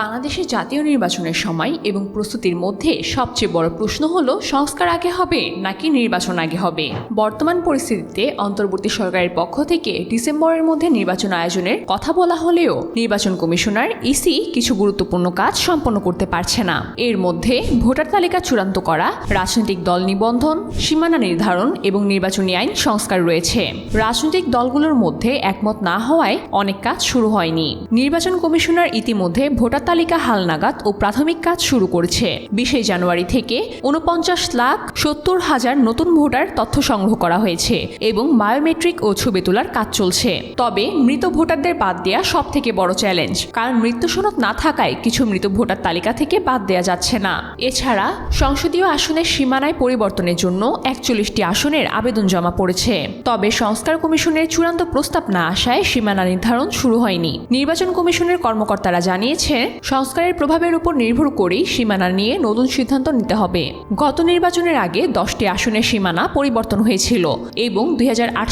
বাংলাদেশের জাতীয় নির্বাচনের সময় এবং প্রস্তুতির মধ্যে সবচেয়ে বড় প্রশ্ন হল, সংস্কার আগে হবে নাকি নির্বাচন আগে হবে? বর্তমান পরিস্থিতিতে অন্তর্বর্তী সরকারের পক্ষ থেকে ডিসেম্বরের মধ্যে নির্বাচন আয়োজনের কথা বলা হলেও নির্বাচন কমিশনার ইসি কিছু গুরুত্বপূর্ণ কাজ সম্পন্ন করতে পারছে না। এর মধ্যে ভোটার তালিকা চূড়ান্ত করা, রাজনৈতিক দল নিবন্ধন, সীমানা নির্ধারণ এবং নির্বাচনী আইন সংস্কার রয়েছে। রাজনৈতিক দলগুলোর মধ্যে একমত না হওয়ায় অনেক কাজ শুরু হয়নি। নির্বাচন কমিশনার ইতিমধ্যে ভোটার তালিকা হালনাগাদ ও প্রাথমিক কাজ শুরু করেছে। বিশে জানুয়ারি থেকে উনপঞ্চাশ লাখ সত্তর হাজার নতুন ভোটার তথ্য সংগ্রহ করা হয়েছে এবং বায়োমেট্রিক ও ছবি তোলার কাজ চলছে। তবে মৃত ভোটারদের বাদ দেওয়া সব থেকে বড় চ্যালেঞ্জ, কারণ মৃত্যু সনদ না থাকায় কিছু মৃত ভোটার তালিকা থেকে বাদ দেওয়া যাচ্ছে না। এছাড়া সংসদীয় আসনের সীমানায় পরিবর্তনের জন্য একচল্লিশটি আসনের আবেদন জমা পড়েছে। তবে সংস্কার কমিশনের চূড়ান্ত প্রস্তাব না আসায় সীমানা নির্ধারণ শুরু হয়নি। নির্বাচন কমিশনের কর্মকর্তারা জানিয়েছে সংস্কারের প্রভাবের উপর নির্ভর করেই সীমানা নিয়ে নতুন সিদ্ধান্ত নিতে হবে। গত নির্বাচনের আগে দশটি আসনের সীমানা পরিবর্তন হয়েছিল এবং দুই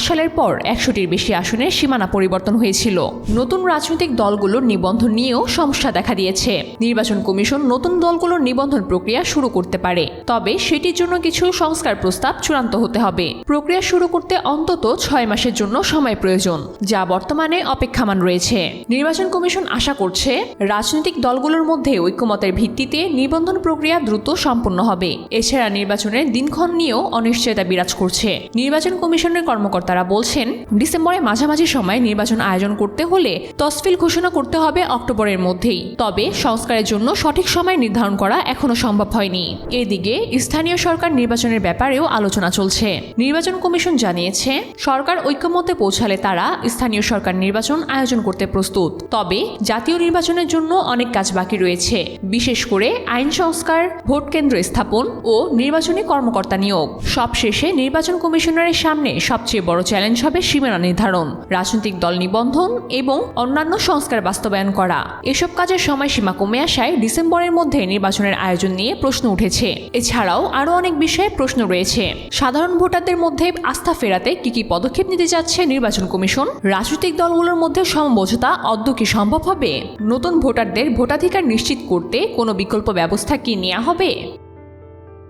সালের পর একশোটির বেশি আসনের সীমানা পরিবর্তন হয়েছিল। নতুন রাজনৈতিক দলগুলোর নিবন্ধন নিয়েও সমস্যা দেখা দিয়েছে। নির্বাচন কমিশন নতুন দলগুলোর নিবন্ধন প্রক্রিয়া শুরু করতে পারে, তবে সেটির জন্য কিছু সংস্কার প্রস্তাব চূড়ান্ত হতে হবে। প্রক্রিয়া শুরু করতে অন্তত ছয় মাসের জন্য সময় প্রয়োজন, যা বর্তমানে অপেক্ষামান রয়েছে। নির্বাচন কমিশন আশা করছে, রাজনৈতিক দলগুলোর মধ্যে ঐক্যমতের ভিত্তিতে নিবন্ধন প্রক্রিয়া দ্রুত সম্পন্ন হবে। এছাড়া নির্বাচনের দিনক্ষণ নিয়েও অনিশ্চয়তা বিরাজ করছে। নির্বাচন কমিশনের কর্মকর্তারা বলছেন ডিসেম্বরের মাঝামাঝি সময়ে নির্বাচন আয়োজন করতে হলে তসফিল ঘোষণা করতে হবে অক্টোবরের মধ্যেই। তবে সংস্কারের জন্য সঠিক সময় নির্ধারণ করা এখনও সম্ভব হয়নি। এদিকে স্থানীয় সরকার নির্বাচনের ব্যাপারেও আলোচনা চলছে। নির্বাচন কমিশন জানিয়েছে, সরকার ঐক্যমতে পৌঁছালে তারা স্থানীয় সরকার নির্বাচন আয়োজন করতে প্রস্তুত। তবে জাতীয় নির্বাচনের জন্য অনেক কাজ বাকি রয়েছে। বিশেষ করে আইন সংস্কার, ভোট কেন্দ্র স্থাপন ও নির্বাচনী কর্মকর্তা নিয়োগ। সবশেষে নির্বাচন কমিশনারের সামনে সবচেয়ে বড় চ্যালেঞ্জ হবে সীমানা নির্ধারণ, রাজনৈতিক দল নিবন্ধন এবং অন্যান্য সংস্কার বাস্তবায়ন করা। এসব কাজের সময়সীমা কমে আসায় ডিসেম্বরের মধ্যে নির্বাচনের আয়োজন নিয়ে প্রশ্ন উঠেছে। এছাড়াও আরও অনেক বিষয়ে প্রশ্ন রয়েছে। সাধারণ ভোটারদের মধ্যে আস্থা ফেরাতে কি কি পদক্ষেপ নিতে যাচ্ছে নির্বাচন কমিশন? রাজনৈতিক দলগুলোর মধ্যে সমঝোতা অদ্য কি সম্ভব হবে? নতুন ভোটারদের ভোটাধিকার নিশ্চিত করতে কোনো বিকল্প ব্যবস্থা কি নেওয়া হবে?